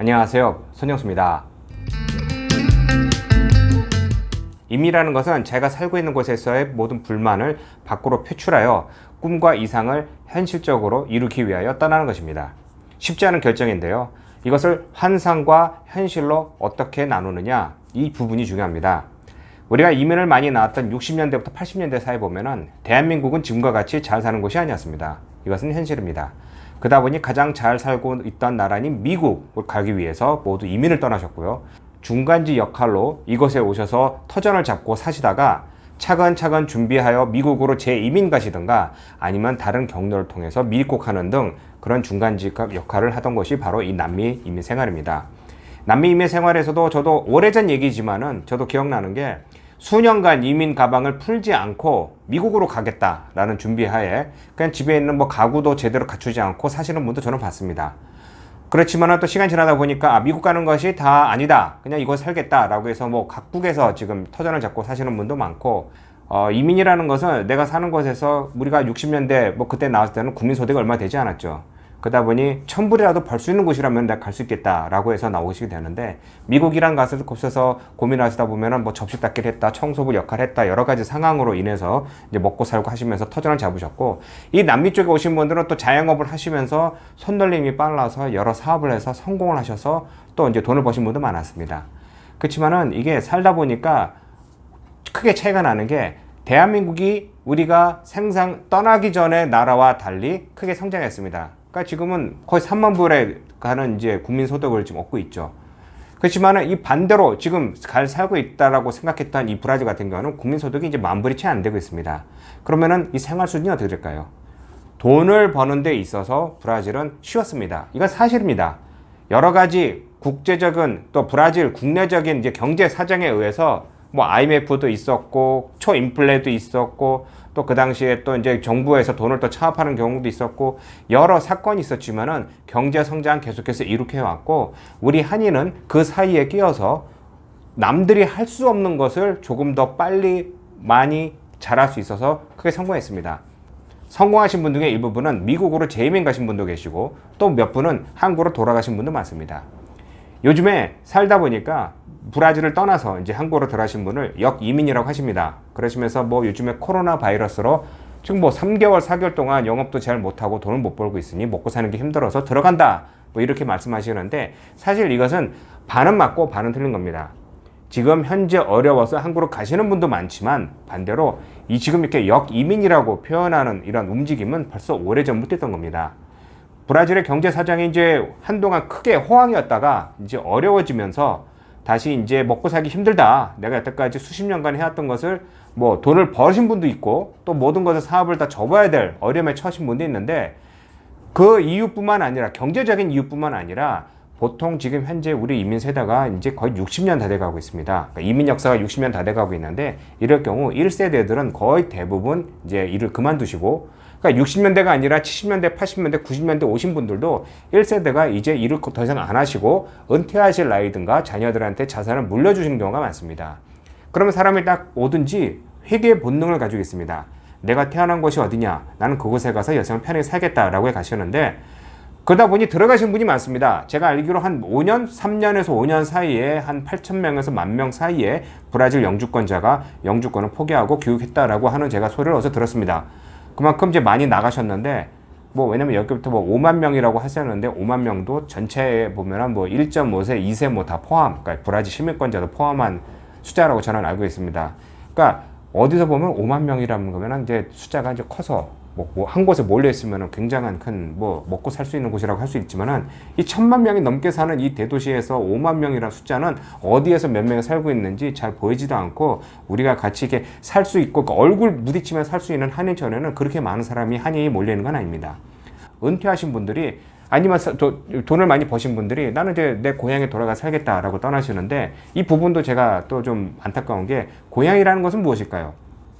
안녕하세요. 손영수입니다. 임이라는 것은 제가 살고 있는 곳에서의 모든 불만을 밖으로 표출하여 꿈과 이상을 현실적으로 이루기 위하여 떠나는 것입니다. 쉽지 않은 결정인데요. 이것을 환상과 현실로 어떻게 나누느냐, 이 부분이 중요합니다. 우리가 이민을 많이 나왔던 60년대부터 80년대 사이 보면은 대한민국은 지금과 같이 잘 사는 곳이 아니었습니다. 이것은 현실입니다. 그러다 보니 가장 잘 살고 있던 나라인 미국을 가기 위해서 모두 이민을 떠나셨고요. 중간지 역할로 이곳에 오셔서 터전을 잡고 사시다가 차근차근 준비하여 미국으로 재이민 가시든가 아니면 다른 경로를 통해서 미국하는 등 그런 중간지 역할을 하던 것이 바로 이 남미 이민 생활입니다. 남미 이민 생활에서도 저도 오래전 얘기지만은 저도 기억나는 게 수년간 이민 가방을 풀지 않고 미국으로 가겠다라는 준비하에 그냥 집에 있는 뭐 가구도 제대로 갖추지 않고 사시는 분도 저는 봤습니다. 그렇지만 또 시간 지나다 보니까 아, 미국 가는 것이 다 아니다. 그냥 이거 살겠다라고 해서 뭐 각국에서 지금 터전을 잡고 사시는 분도 많고 어, 이민이라는 것은 내가 사는 곳에서 우리가 60년대 뭐 그때 나왔을 때는 국민 소득이 얼마 되지 않았죠. 그러다 보니 천불이라도 벌 수 있는 곳이라면 내가 갈 수 있겠다라고 해서 나오시게 되는데 미국이란 가서 곳에서 고민하시다 보면은 뭐 접시 닦기를 했다, 청소부 역할을 했다 여러 가지 상황으로 인해서 이제 먹고 살고 하시면서 터전을 잡으셨고 이 남미 쪽에 오신 분들은 또 자영업을 하시면서 손놀림이 빨라서 여러 사업을 해서 성공을 하셔서 또 이제 돈을 버신 분도 많았습니다. 그렇지만은 이게 살다 보니까 크게 차이가 나는 게 대한민국이 우리가 생상 떠나기 전에 나라와 달리 크게 성장했습니다. 그러니까 지금은 거의 3만 불에 가는 이제 국민 소득을 지금 얻고 있죠. 그렇지만은 이 반대로 지금 잘 살고 있다라고 생각했던 이 브라질 같은 경우는 국민 소득이 이제 만 불이 채 안 되고 있습니다. 그러면은 이 생활 수준이 어떻게 될까요? 돈을 버는 데 있어서 브라질은 쉬웠습니다. 이건 사실입니다. 여러 가지 국제적인 또 브라질 국내적인 이제 경제 사정에 의해서 뭐 IMF도 있었고 초인플레도 있었고 또 그 당시에 또 이제 정부에서 돈을 또 차압하는 경우도 있었고 여러 사건이 있었지만은 경제 성장 계속해서 이룩해 왔고 우리 한인은 그 사이에 끼어서 남들이 할 수 없는 것을 조금 더 빨리 많이 잘할 수 있어서 크게 성공했습니다. 성공하신 분 중에 일부분은 미국으로 재이민 가신 분도 계시고 또 몇 분은 한국으로 돌아가신 분도 많습니다. 요즘에 살다 보니까 브라질을 떠나서 이제 한국으로 들어가신 분을 역이민이라고 하십니다. 그러시면서 뭐 요즘에 코로나 바이러스로 지금 뭐 3개월, 4개월 동안 영업도 잘 못하고 돈을 못 벌고 있으니 먹고 사는 게 힘들어서 들어간다. 뭐 이렇게 말씀하시는데 사실 이것은 반은 맞고 반은 틀린 겁니다. 지금 현재 어려워서 한국으로 가시는 분도 많지만 반대로 이 지금 이렇게 역이민이라고 표현하는 이런 움직임은 벌써 오래전부터 했던 겁니다. 브라질의 경제 사정이 이제 한동안 크게 호황이었다가 이제 어려워지면서 다시 이제 먹고 살기 힘들다. 내가 여태까지 수십 년간 해왔던 것을 뭐 돈을 버신 분도 있고 또 모든 것을 사업을 다 접어야 될 어려움에 처하신 분도 있는데 그 이유뿐만 아니라 경제적인 이유뿐만 아니라 보통 지금 현재 우리 이민 세대가 이제 거의 60년 다 돼가고 있습니다. 그러니까 이민 역사가 60년 다 돼가고 있는데 이럴 경우 1세대들은 거의 대부분 이제 일을 그만두시고 그러니까 60년대가 아니라 70년대, 80년대, 90년대 오신 분들도 1세대가 이제 일을 더 이상 안 하시고 은퇴하실 나이든가 자녀들한테 자산을 물려주시는 경우가 많습니다. 그러면 사람이 딱 오든지 회계의 본능을 가지고 있습니다. 내가 태어난 곳이 어디냐? 나는 그곳에 가서 여성을 편하게 살겠다라고 해 가시는데 그러다 보니 들어가신 분이 많습니다. 제가 알기로 한 5년, 3년에서 5년 사이에 한 8천 명에서 만명 사이에 브라질 영주권자가 영주권을 포기하고 교육했다라고 하는 제가 소리를 어서 들었습니다. 그만큼 이제 많이 나가셨는데 뭐 왜냐면 여기부터 뭐 5만 명이라고 하셨는데 5만 명도 전체에 보면은 뭐 1.5세, 2세 뭐 다 포함, 그러니까 브라질 시민권자도 포함한 숫자라고 저는 알고 있습니다. 그러니까 어디서 보면 5만 명이라는 거면은 이제 숫자가 이제 커서 뭐, 뭐한 곳에 몰려 있으면 굉장한 큰 뭐 먹고 살 수 있는 곳이라고 할 수 있지만은 이 천만 명이 넘게 사는 이 대도시에서 5만 명이라는 숫자는 어디에서 몇 명이 살고 있는지 잘 보이지도 않고 우리가 같이 이렇게 살 수 있고 그 얼굴 부딪히면 살 수 있는 한인전에는 그렇게 많은 사람이 한인이 몰려 있는 건 아닙니다. 은퇴하신 분들이 아니면 돈을 많이 버신 분들이 나는 이제 내 고향에 돌아가 살겠다라고 떠나시는데 이 부분도 제가 또 좀 안타까운 게 고향이라는 것은 무엇일까요?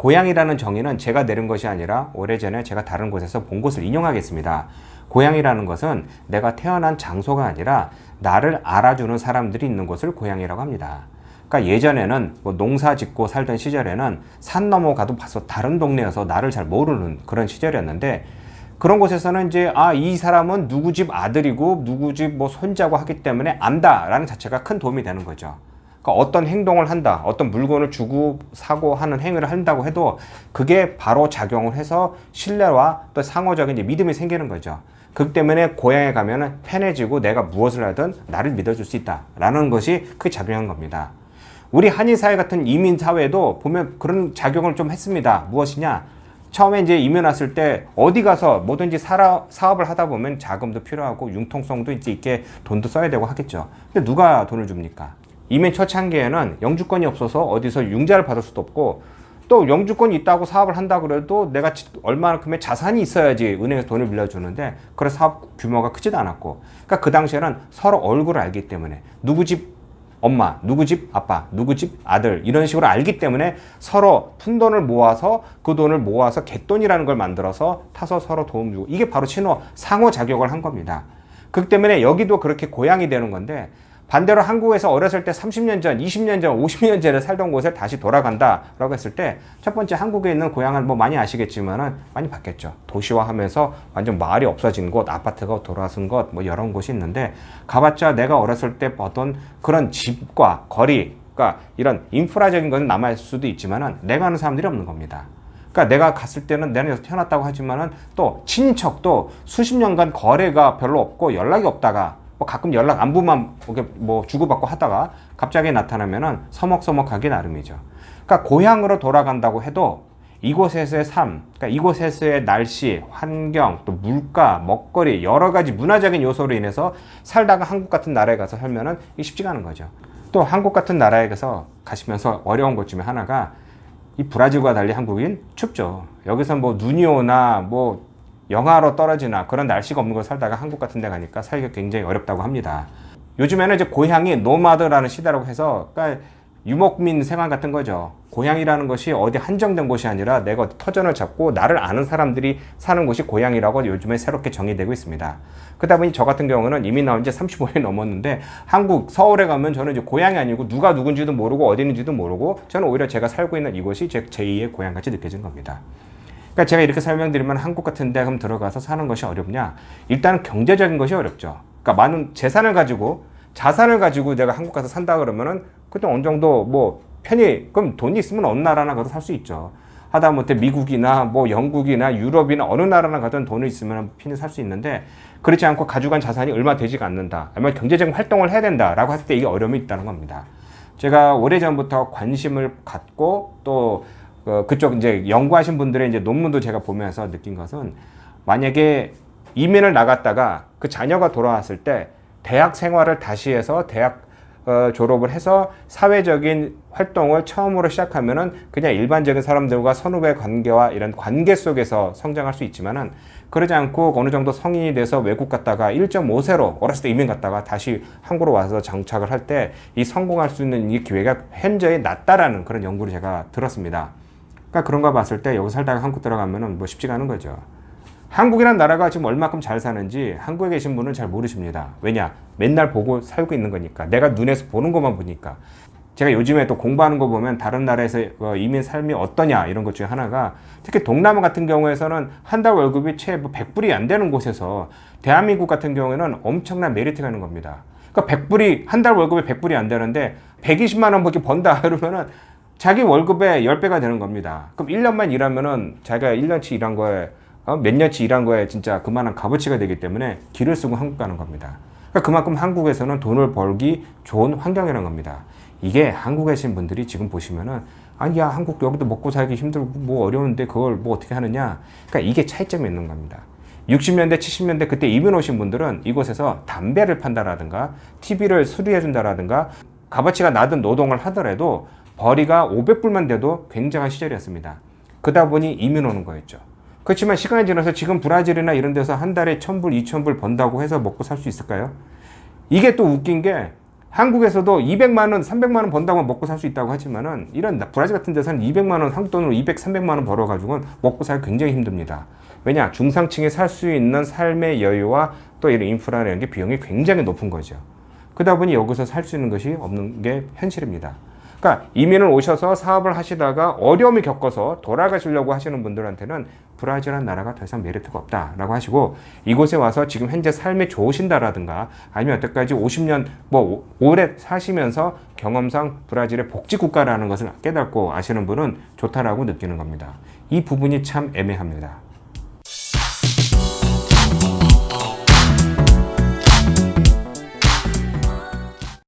고향이라는 정의는 제가 내린 것이 아니라 오래전에 제가 다른 곳에서 본 것을 인용하겠습니다. 고향이라는 것은 내가 태어난 장소가 아니라 나를 알아주는 사람들이 있는 곳을 고향이라고 합니다. 그러니까 예전에는 뭐 농사 짓고 살던 시절에는 산 넘어 가도 봤어 다른 동네여서 나를 잘 모르는 그런 시절이었는데 그런 곳에서는 이제 아 이 사람은 누구 집 아들이고 누구 집 뭐 손자고 하기 때문에 안다라는 자체가 큰 도움이 되는 거죠. 그러니까 어떤 행동을 한다, 어떤 물건을 주고 사고 하는 행위를 한다고 해도 그게 바로 작용을 해서 신뢰와 또 상호적인 이제 믿음이 생기는 거죠. 그렇기 때문에 고향에 가면은 편해지고 내가 무엇을 하든 나를 믿어줄 수 있다라는 것이 그 작용한 겁니다. 우리 한인 사회 같은 이민 사회도 보면 그런 작용을 좀 했습니다. 무엇이냐? 처음에 이제 이민 왔을 때 어디 가서 뭐든지 살아, 사업을 하다 보면 자금도 필요하고 융통성도 이제 있게 돈도 써야 되고 하겠죠. 근데 누가 돈을 줍니까? 이민 초창기에는 영주권이 없어서 어디서 융자를 받을 수도 없고 또 영주권이 있다고 사업을 한다 그래도 내가 지- 얼마만큼의 자산이 있어야지 은행에서 돈을 빌려주는데 그런 사업 규모가 크지도 않았고 그러니까 그 당시에는 서로 얼굴을 알기 때문에 누구 집 엄마, 누구 집 아빠, 누구 집 아들 이런 식으로 알기 때문에 서로 푼돈을 모아서 그 돈을 모아서 갯돈이라는 걸 만들어서 타서 서로 도움 주고 이게 바로 신호 상호 작용을 한 겁니다. 그렇기 때문에 여기도 그렇게 고향이 되는 건데 반대로 한국에서 어렸을 때 30년 전, 20년 전, 50년 전에 살던 곳에 다시 돌아간다라고 했을 때 첫 번째 한국에 있는 고향은 뭐 많이 아시겠지만은 많이 바뀌었죠. 도시화하면서 완전 마을이 없어진 곳, 아파트가 돌아선 곳, 뭐 여러 곳이 있는데 가봤자 내가 어렸을 때 보던 그런 집과 거리, 그러니까 이런 인프라적인 건 남아 있을 수도 있지만은 내가 아는 사람들이 없는 겁니다. 그러니까 내가 갔을 때는 내가 여기서 태어났다고 하지만은 또 친인척도 수십 년간 거래가 별로 없고 연락이 없다가 뭐 가끔 연락 안부만 뭐 주고받고 하다가 갑자기 나타나면은 서먹서먹하기 나름이죠. 그러니까 고향으로 돌아간다고 해도 이곳에서의 삶, 그러니까 이곳에서의 날씨, 환경, 또 물가, 먹거리 여러 가지 문화적인 요소로 인해서 살다가 한국 같은 나라에 가서 살면은 쉽지가 않은 거죠. 또 한국 같은 나라에 가서 가시면서 어려운 것 중에 하나가 이 브라질과 달리 한국인 춥죠. 여기서 뭐 눈이 오나 뭐 영하로 떨어지나 그런 날씨가 없는 곳 살다가 한국 같은 데 가니까 살기가 굉장히 어렵다고 합니다. 요즘에는 이제 고향이 노마드라는 시대라고 해서 그러니까 유목민 생활 같은 거죠. 고향이라는 것이 어디 한정된 곳이 아니라 내가 어디 터전을 잡고 나를 아는 사람들이 사는 곳이 고향이라고 요즘에 새롭게 정의되고 있습니다. 그러다 보니 저 같은 경우는 이미 나온 지 35년 넘었는데 한국 서울에 가면 저는 이제 고향이 아니고 누가 누군지도 모르고 어디 있는지도 모르고 저는 오히려 제가 살고 있는 이곳이 제 제2의 고향같이 느껴진 겁니다. 그러니까 제가 이렇게 설명드리면 한국 같은 데 그럼 들어가서 사는 것이 어렵냐? 일단은 경제적인 것이 어렵죠. 그러니까 많은 재산을 가지고 자산을 가지고 내가 한국 가서 산다 그러면은 그때 어느 정도 뭐 편히 그럼 돈이 있으면 어느 나라나 가도 살 수 있죠. 하다못해 미국이나 뭐 영국이나 유럽이나 어느 나라나 가든 돈이 있으면 편히 살 수 있는데 그렇지 않고 가져간 자산이 얼마 되지가 않는다. 아니면 경제적인 활동을 해야 된다라고 했을 때 이게 어려움이 있다는 겁니다. 제가 오래전부터 관심을 갖고 또 어, 그쪽 이제 연구하신 분들의 이제 논문도 제가 보면서 느낀 것은 만약에 이민을 나갔다가 그 자녀가 돌아왔을 때 대학 생활을 다시 해서 대학 어, 졸업을 해서 사회적인 활동을 처음으로 시작하면은 그냥 일반적인 사람들과 선후배 관계와 이런 관계 속에서 성장할 수 있지만은 그러지 않고 어느 정도 성인이 돼서 외국 갔다가 1.5세로 어렸을 때 이민 갔다가 다시 한국으로 와서 정착을 할 때 이 성공할 수 있는 이 기회가 현저히 낮다라는 그런 연구를 제가 들었습니다. 그러니까 그런 거 봤을 때 여기 살다가 한국 들어가면은 뭐 쉽지가 않은 거죠. 한국이란 나라가 지금 얼마큼 잘 사는지 한국에 계신 분은 잘 모르십니다. 왜냐? 맨날 보고 살고 있는 거니까. 내가 눈에서 보는 것만 보니까. 제가 요즘에 또 공부하는 거 보면 다른 나라에서 어, 이민 삶이 어떠냐 이런 것 중에 하나가 특히 동남아 같은 경우에서는 한 달 월급이 채 100불이 안 되는 곳에서 대한민국 같은 경우에는 엄청난 메리트가 있는 겁니다. 그러니까 100불이 한 달 월급이 100불이 안 되는데 120만 원밖에 번다 그러면은 자기 월급의 10배가 되는 겁니다. 그럼 1년만 일하면은 자기가 1년치 일한 거에 어, 몇 년치 일한 거에 진짜 그만한 값어치가 되기 때문에 길을 쓰고 한국 가는 겁니다. 그러니까 그만큼 한국에서는 돈을 벌기 좋은 환경이라는 겁니다. 이게 한국에 계신 분들이 지금 보시면은 아니야 한국 여기도 먹고 살기 힘들고 뭐 어려운데 그걸 뭐 어떻게 하느냐. 그러니까 이게 차이점이 있는 겁니다. 60년대, 70년대 그때 이민 오신 분들은 이곳에서 담배를 판다라든가 TV를 수리해 준다라든가 값어치가 낮은 노동을 하더라도 벌이가 500불만 돼도 굉장한 시절이었습니다. 그러다 보니 이민 오는 거였죠. 그렇지만 시간이 지나서 지금 브라질이나 이런 데서 한 달에 1000불, 2000불 번다고 해서 먹고 살 수 있을까요? 이게 또 웃긴 게 한국에서도 200만 원, 300만 원 번다고 먹고 살 수 있다고 하지만은 이런 브라질 같은 데서는 200만 원, 한국 돈으로 200, 300만 원 벌어 가지고는 먹고 살기 굉장히 힘듭니다. 왜냐? 중상층이 살수 있는 삶의 여유와 또 이런 인프라라는 게 비용이 굉장히 높은 거죠. 그러다 보니 여기서 살 수 있는 것이 없는 게 현실입니다. 그러니까 이민을 오셔서 사업을 하시다가 어려움을 겪어서 돌아가시려고 하시는 분들한테는 브라질이라는 나라가 더 이상 메리트가 없다라고 하시고 이곳에 와서 지금 현재 삶이 좋으신다라든가 아니면 여태까지 50년 뭐 오- 오래 사시면서 경험상 브라질의 복지 국가라는 것을 깨닫고 아시는 분은 좋다라고 느끼는 겁니다. 이 부분이 참 애매합니다.